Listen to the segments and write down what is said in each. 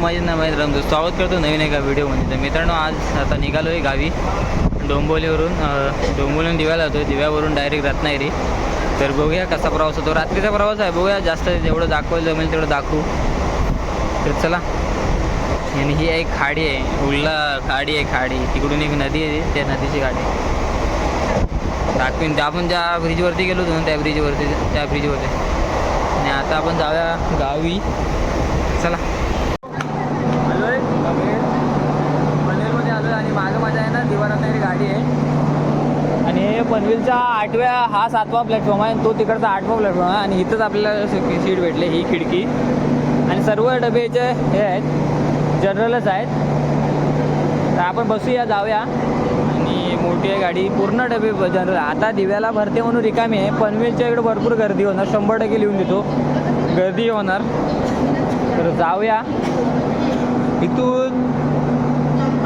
माझे नाव माहीत रमतो स्वागत करतो नवीन एका व्हिडिओमध्ये. तर मित्रांनो आज आता निघालो आहे गावी डोंबोलीवरून डोंबोलीवरून दिव्याला जातो दिव्यावरून डायरेक्ट रत्नागिरी. तर बघूया कसा प्रवास होतो. रात्रीचा प्रवास आहे. बघूया जास्त जेवढं दाखवलं जमेल तेवढं दाखवू. तर चला. आणि ही एक खाडी आहे. उल्ला खाडी आहे खाडी. तिकडून एक नदी आहे. त्या नदीची खाडी. दाखवीन. त्या आपण ज्या ब्रिजवरती गेलो होतो ना त्या ब्रिजवरती त्या ब्रिजवरती आणि आता आपण जाऊया गावी. चला आलोय पनवेलमध्ये आलोय आणि मागं माझ्या आहे ना दिवारात गाडी आहे. आणि हे पनवेलचा आठव्या हा सातवा प्लॅटफॉर्म आहे आणि तो तिकडचा आठवा प्लॅटफॉर्म आहे. आणि इथंच आपल्याला सीट भेटले ही खिडकी. आणि सर्व डबेचे हे आहेत जनरलच आहेत. तर आपण बसूया जाऊया. आणि मोठी आहे गाडी पूर्ण डबे जनरल आता दिव्याला भरते म्हणून रिकामी आहे. पनवेलच्या इकडे भरपूर गर्दी होणार. शंभर टक्के लिहून देतो. गर्दी होणार. तर जाऊया. इथून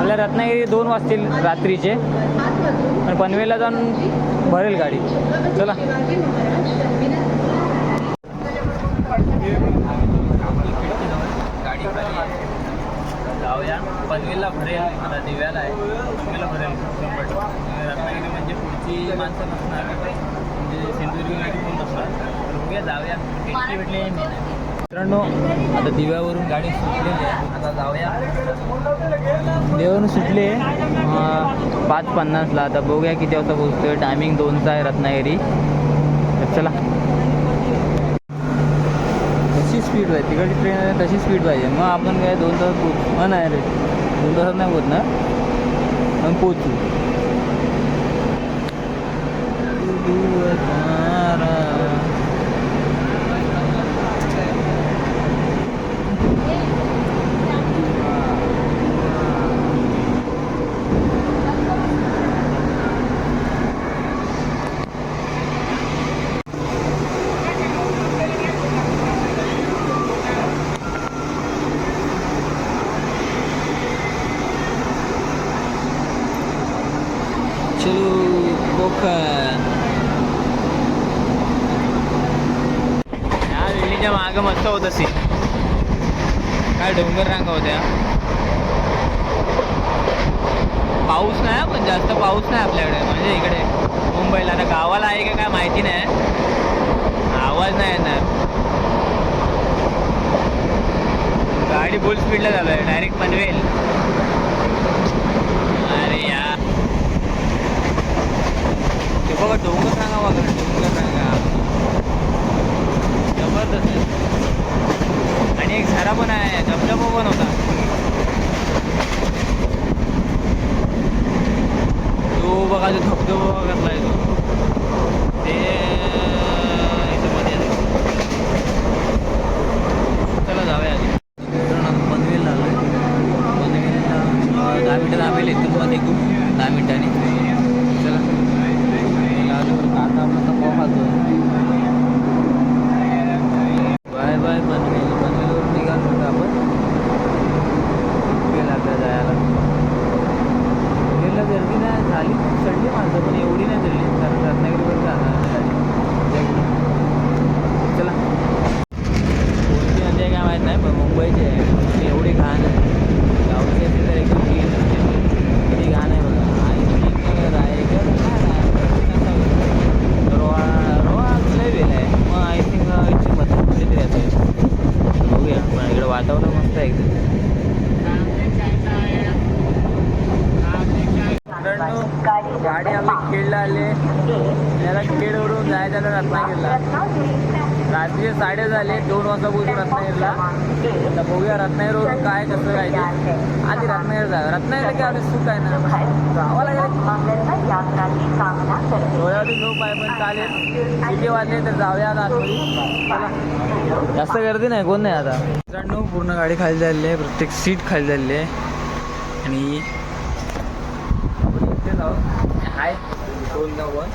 मला रत्नागिरी दोन वाजतील रात्रीचे. पण पनवेलला जाऊन भरेल गाडी. चला. गाडी खाली आहे. जाऊया. पनवेलला भरेल आता दिव्याला आहे. पनवेलला भरेल शंभर टक्के. रत्नागिरी म्हणजे पुढची माणसं नसणार म्हणजे सिंधुदुर्ग गाडी कोण नसणार जाऊया. भेटली भेटली मित्रांनो आता दिव्यावरून गाडी सुटलेली आहे. आता जाऊया. देवरून सुटले पाच पन्नासला. आता बघूया किती वाजता पोहोचतोय. टायमिंग दोनचा आहे रत्नागिरी. तर चला. तशी स्पीड पाहिजे? तिकडची ट्रेन आहे तशी स्पीड पाहिजे. मग आपण काय दोन तास पोच मग हो, नाही रे. दोन तासात नाही पोच ना मग पोचू चलो कोकण या बिल्डिंगच्या मागं मस्त होत सीन काय डोंगर रांगा होत्या. पाऊस नाही पण जास्त पाऊस नाही आपल्याकडे म्हणजे इकडे. मुंबईला आता गावाला आहे का काय माहिती नाही. आवाज नाही येणार. गाडी फुल स्पीडला चालू आहे डायरेक्ट पनवेल. अरे यार. ते बघा डोंगर रांगा बघा डोंगर रांगा. जबरदस्त. आहे. आणि एक झरा पण आहे धबधबा पण होता. तो बघा तो धबधबा कसला आहे तो इथं मध्ये आहे. चला जाऊया आधी मित्रांनो, आपण पनवेलला आलो आहे पनवेलला अं, दहा मिनटं दाबेल इथून मध्ये खूप दहा मिनिटांनी चला आलो काका आपला पाव खातो बाय बाय पनवेल पनवेलवरून निघालो होतो आपण वेळ लागला जायला पनवेलला गर्दी नाही झाली चढली माणसं पण एवढी नाही चढली कारण रत्नागिरीवर जाणार नाही गाडी चला कोणती नदी आहे काय माहीत नाही पण मुंबईची आहे पण एवढी घाण आहे गावची असेल तर एकदम क्लीन असते किती घाण आहे बघा आणि रायगड रोहा रोहा लय वेळ आहे मग आय थिंक इथे मध्ये कुठेतरी असेल बघूया पण इकडं वातावरण मस्त आहे एकदम मित्रांनो, गाडी आम्ही खेडला आले. त्याला खेडवरून जायचं झालं रत्नागिरीला. रात्री साडे झाले दोन वाजता बोलतो रत्नागिरीला. आता बघूया रत्नागिरीवरून काय कसं काय ते. आधी रत्नागिरी जा. रत्नागिरी काय आम्ही सुख आहे ना? जावं लागेल डोळ्यावरती झोप आहे पण चालेल. किती वाजले तर जाऊया आता आतमध्ये. जास्त गर्दी नाही कोण नाही आता. मित्रांनो पूर्ण गाडी खाली झालेली आहे. प्रत्येक सीट खाली झालेली आहे. आणि आपण इथेच आहोत हाय. दोन नव्वद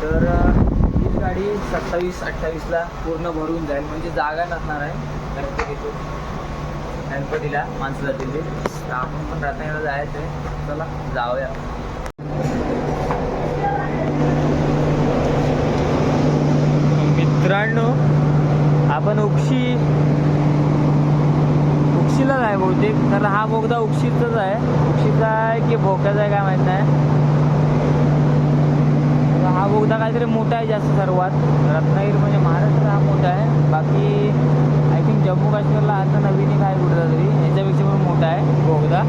तर ही गाडी सत्तावीस अठ्ठावीसला पूर्ण भरून जाईल. म्हणजे जागा नसणार आहे. गणपतीतून गणपतीला माणसं जातील ते तर आपण पण रत्नागिरीला जायचं आहे चला जाऊया. मित्रांनो आपण उक्षी उक्षीलाच आहे बहुतेक. तर हा बोगदा उक्षीचाच आहे. उक्षीचा आहे की भोक्याचा आहे काय माहीत नाही. हा बोगदा काहीतरी मोठा आहे जास्त सर्वात. रत्नागिरी म्हणजे महाराष्ट्र हा मोठा आहे. बाकी आय थिंक जम्मू काश्मीरला आता नवीन एक आहे कुठला तरी याच्यापेक्षा पण मोठा आहे बोगदा.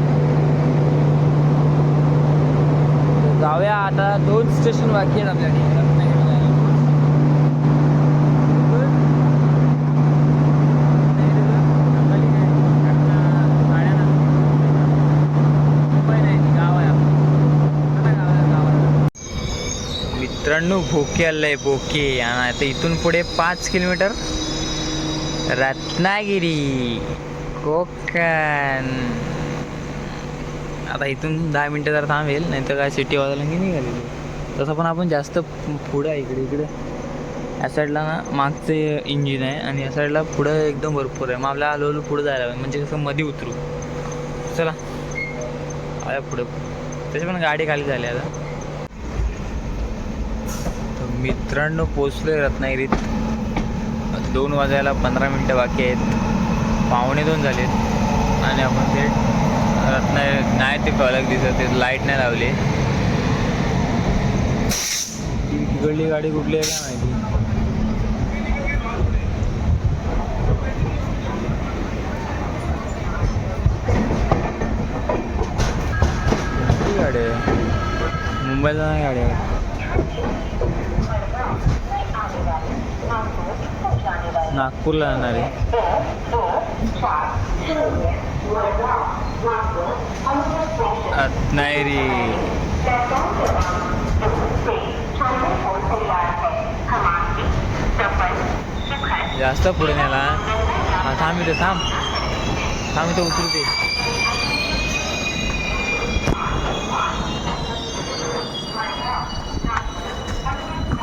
तर जाऊया आता. दोन स्टेशन बाकी आहेत आपल्याकडे. रत्नागिरी जायला. मित्रांनो भोके आलंय भोके. आणि आता इथून पुढे पाच किलोमीटर रत्नागिरी कोकण. आता इथून दहा मिनटं जर थांबेल नाही तर काय सिटी वाजायला की निघालेली तसं पण आपण जास्त पुढं आहे इकडे इकडे. या साईडला ना मागचं इंजिन आहे आणि या साईडला पुढं एकदम भरपूर आहे. मग आपल्याला हळूहळू पुढं जायला पाहिजे म्हणजे कसं मध्ये उतरू. चला. आया पुढं. त्याची पण गाडी खाली झाली आता. मित्रांनो मित्रांनो आहे रत्नागिरीत दोन वाजायला पंधरा मिनटं बाकी आहेत. पावणे दोन झालेत. आणि आपण ते रत्नागिरी नाही ते कळक दिसत ते लाइट नाही लावली. ती तिकडली गाडी कुठली आहे काय माहिती? मुंबईला नाही गाडी आहे. नागपूरला जाणार आहे. रे. जास्त पुढे नेला. थांब इथे थांब. थांब इथे उतरू दे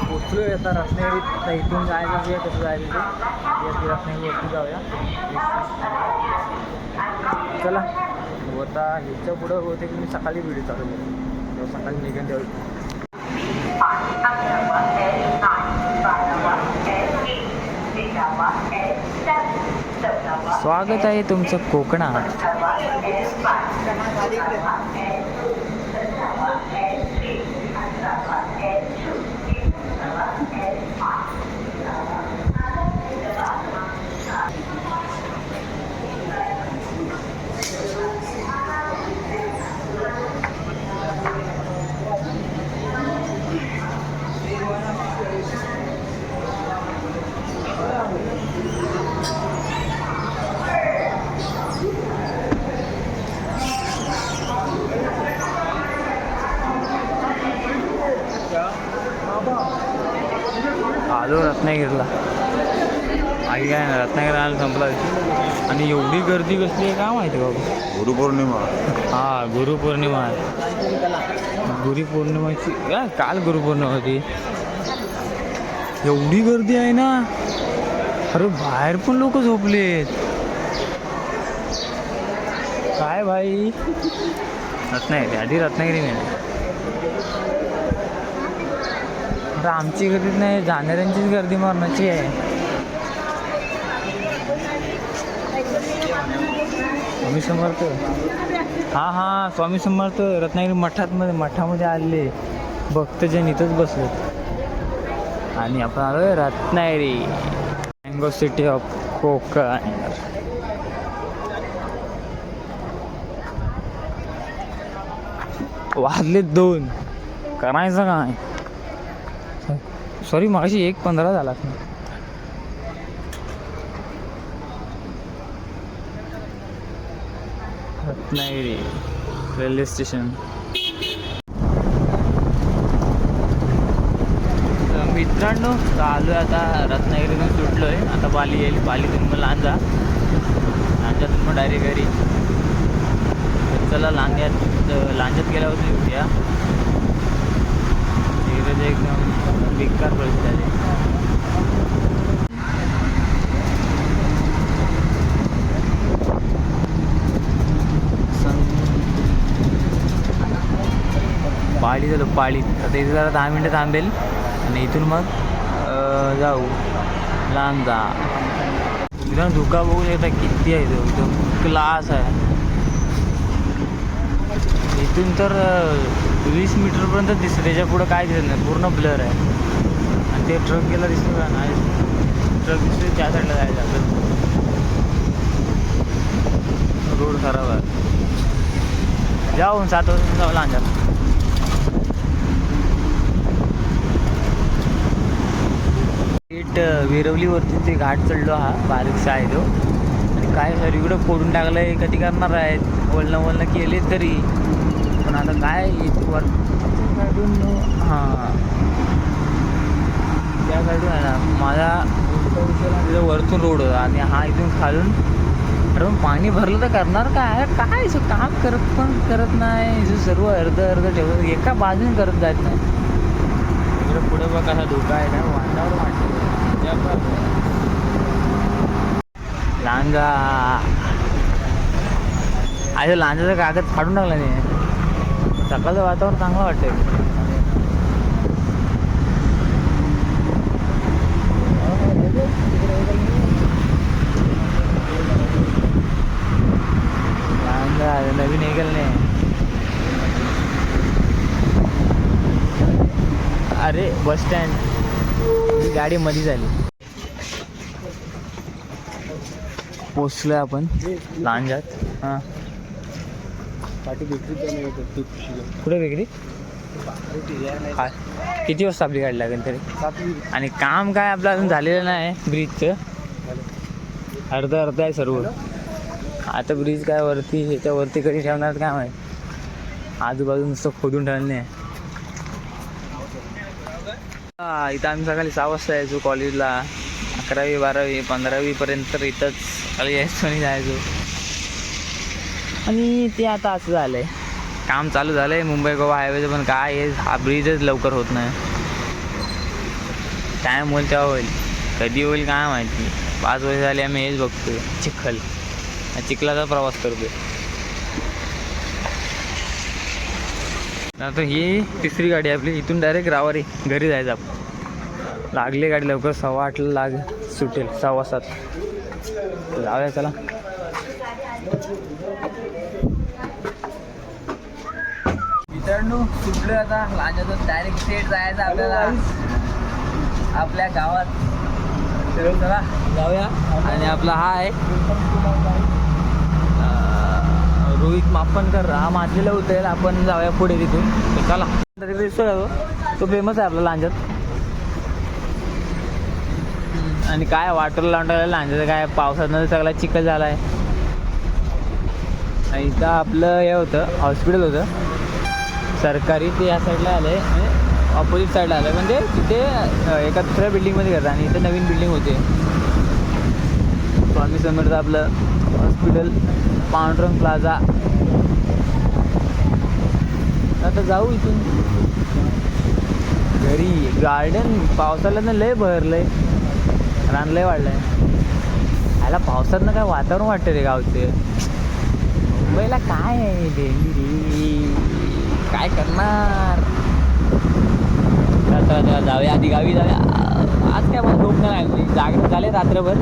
पोचलोय आता रत्नागिरीत आता इथून जायचं आहे कसं जायचं ते रत्नागिरीवरती जाऊया. चला. हो, आता ह्याच्या पुढं होते की मी सकाळी व्हिडिओ चालू करेन. तेव्हा सकाळी निघेन तेव्हा स्वागत आहे तुमचं कोकणात. आलो रत्नागिरीला. आई काय ना रत्नागिरी आला संपला. आणि एवढी गर्दी कसली आहे काय माहिती बाबा. गुरुपौर्णिमा. हा गुरुपौर्णिमा आहे. गुरुपौर्णिमाची या काल गुरुपौर्णिमा होती. एवढी गर्दी आहे ना. अरे बाहेर पण लोक झोपलेत. काय भाई? रत्नागिरी आधी रत्नागिरी नाही. आता आमची गर्दी नाही जाणाऱ्यांचीच गर्दी मारण्याची आहे. स्वामी समर्थ. हां हां स्वामी समर्थ रत्नागिरी मठातमध्ये मठामध्ये आले भक्तजन इथंच बसलेत. आणि आपण आलो Ratnagiri. Mango city of Konkan वाजले दोन. करायचं काय? सॉरी मागाशी एक पंधरा झाला. Ratnagiri railway station. मित्रांनो तर आलो आहे आता रत्नागिरीतून सुटलो आहे आता बाली येईल पालीतून मग लांजा लांजातून मग डायरेक्ट घरी. चला लांजात लांजात गेल्यावर उद्या धीरज एकदम बेकार परिस्थिती आहे. पाळी झालो पाळी. आता इथे जरा दहा मिनटं थांबेल. आणि इथून मग जाऊ. लहान लांजा एकदम धुका बघू शकता किती आहे तो? एकदम क्लास आहे. इथून तर वीस मीटरपर्यंत दिसतं त्याच्या पुढं काय दिसत नाही पूर्ण ब्लर आहे. आणि ते ट्रक गेला दिसतो का नाही? ट्रक दिसतो त्या साईडला जायचं आपलं रोड खराब आहे. जाऊन सात वाजता जाऊ लांजा विरवलीवरती ते घाट चढलो हा बारीकसा आहे तो आणि काय इकडं फोडून टाकलं आहे कधी करणार आहेत? वळणं वळणं केले तरी. पण आता काय इथवर वर हां. त्या साईडून आहे ना माझा तिथं वरतून रोड होता आणि हा इथून खालून अरे पाणी भरलं तर करणार काय? काय असं काम करत पण करत नाही? असं सर्व अर्ध अर्ध ठेवत एका बाजूने करत जात नाही. इकडे पुढे बघ कसा धोका आहे ना वांडावर वाटतं लांजा. अरे लांजाचा कागद फाडून टाकला नाही सकाळचं वातावरण चांगलं वाटतंय. नवीन निघेल नाही अरे बस स्टँड. ही गाडी मध्ये झाली. पोचलो आपण. लांजात हां. पाठी भेटली कुठे वेगळी हा किती वाजता आपली गाडी लागेल तरी? आणि काम काय आपलं अजून झालेलं नाही ब्रिजचं. अर्ध अर्ध आहे सर्व. आता ब्रिज काय वरती ह्याच्यावरती कधी ठेवणार काय माहीत? आजूबाजू नुसतं खोदून ठेवलं नाही. हा, इथं आम्ही सकाळी सहा वाजता यायचो कॉलेजला अकरावी बारावी पंधरावी पर्यंत तर इथंच सकाळी यायचो आणि जायचो. आणि ते आता असं झालंय. काम चालू झालंय. मुंबई गोवा हायवेचं पण काय आहे? हा ब्रिजच लवकर होत नाही. टाईम होईल तेव्हा होईल. कधी होईल काय माहिती. पाच वर्ष झाली आम्ही हेच बघतोय. चिखल. चिखलाचा प्रवास करतोय. आता ही तिसरी गाडी आहे आपली. इथून डायरेक्ट रावारी घरी जायचं आपण. लागली गाडी लवकर सव्वा आठला लाग सुटेल. सव्वा सात. जाऊया चला. मित्रांनो सुटलो आता? लांजातून डायरेक्ट स्टेट जायचं आपल्याला. आपल्या गावात. चला जाऊया. आणि आपला हा आहे. रोहित मापनकर हा माजलेला उतरेल. आपण जाऊया पुढे तिथून तर चला. दिसतोय तो? तो फेमस आहे आपला लांजात. आणि काय वाटर लावून लांजाचं काय? पावसानं सगळा चिखल झाला आहे आणि इथं आपलं हे होतं हॉस्पिटल होतं. सरकारी ते या साईडला आलं आहे म्हणजे ऑपोजिट साईडला आलं म्हणजे तिथे एका दुसऱ्या बिल्डिंगमध्ये करतात आणि इथं नवीन बिल्डिंग होते. स्वामी समर्थ आपलं हॉस्पिटल पांडुरंग प्लाझा आता जाऊ इथून. घरी गार्डन पावसाळ्यानं लय भरलंय. रान लय वाढलंय. ह्याला पावसातनं काय वातावरण वाटतं रे गावचे. मुंबईला काय आहे? डेंगी काय करणार? चला, रात्र जाऊया आधी गावी जाऊया. आज काय मला झोप नाही जागरण झाले रात्रभर.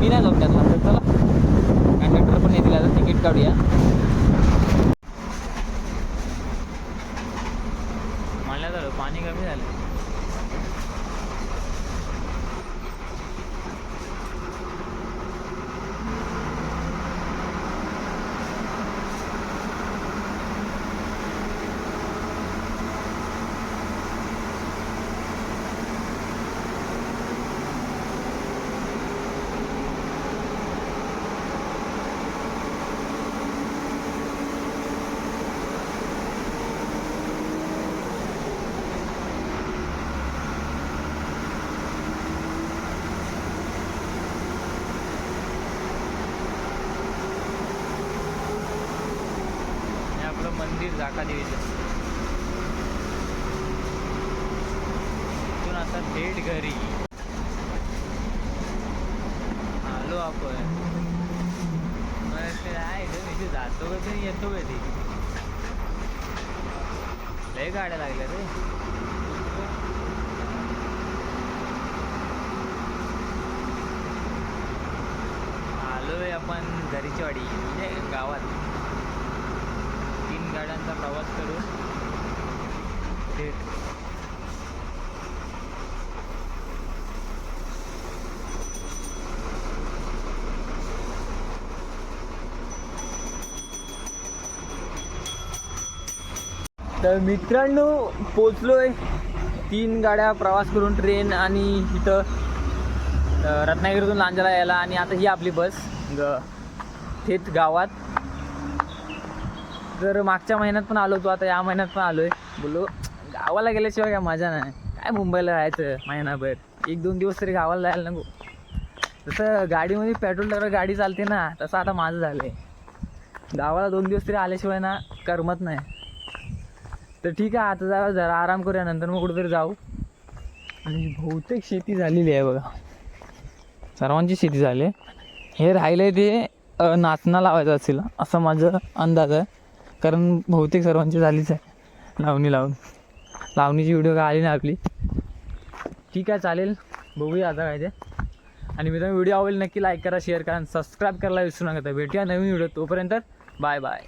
मी नाही झोपण्यात नंतर चला. कंडक्टर पण येतील आता तिकीट काढूया म्हणलं झालं पाणी कमी झालं हे जागा मंदिर इथून आता थेट घरी. आलो आपण. आहे इथे जातो कधी येतो कधी लय गाड्या लागल्या रे. आपण झरीची वाडी म्हणजे गावात. गाड्यांचा प्रवास करून थेट तर मित्रांनो पोचलोय. तीन गाड्या प्रवास करून ट्रेन आणि इथं रत्नागिरीतून लांजाला यायला आणि आता ही आपली बस. ग. थेट गावात. तर मागच्या महिन्यात पण आलो होतो आता या महिन्यात पण आलोय. बोललो गावाला गेल्याशिवाय काय मजा नाही. काय मुंबईला राहायचं महिनाभर? एक दोन दिवस तरी गावाला जायला नको. तसं गाडीमध्ये पेट्रोल टाकलं गाडी चालते ना तसं आता माझं झालं आहे गावाला दोन दिवस तरी आल्याशिवाय ना करमत नाही. तर ठीक आहे आता जरा जरा आराम करूया नंतर मग कुठेतरी जाऊ. आणि बहुतेक शेती झालेली आहे बघा. सर्वांची शेती झाली आहे. हे राहिलं आहे ते अ, नाचणं लावायचं असेल असं माझं अंदाज आहे. कारण बहुतेक सर्वांची झालीच आहे. लावणी लावून. लावणीची व्हिडिओ काय आली नाही आपली. ठीक आहे चालेल. बघूया आता काय ते. आणि मित्रांनो व्हिडिओ आवडेल नक्की लाईक करा शेअर करा आणि सबस्क्राईब करायला विसरू नका. भेटूया नवीन व्हिडिओ तोपर्यंत. Bye bye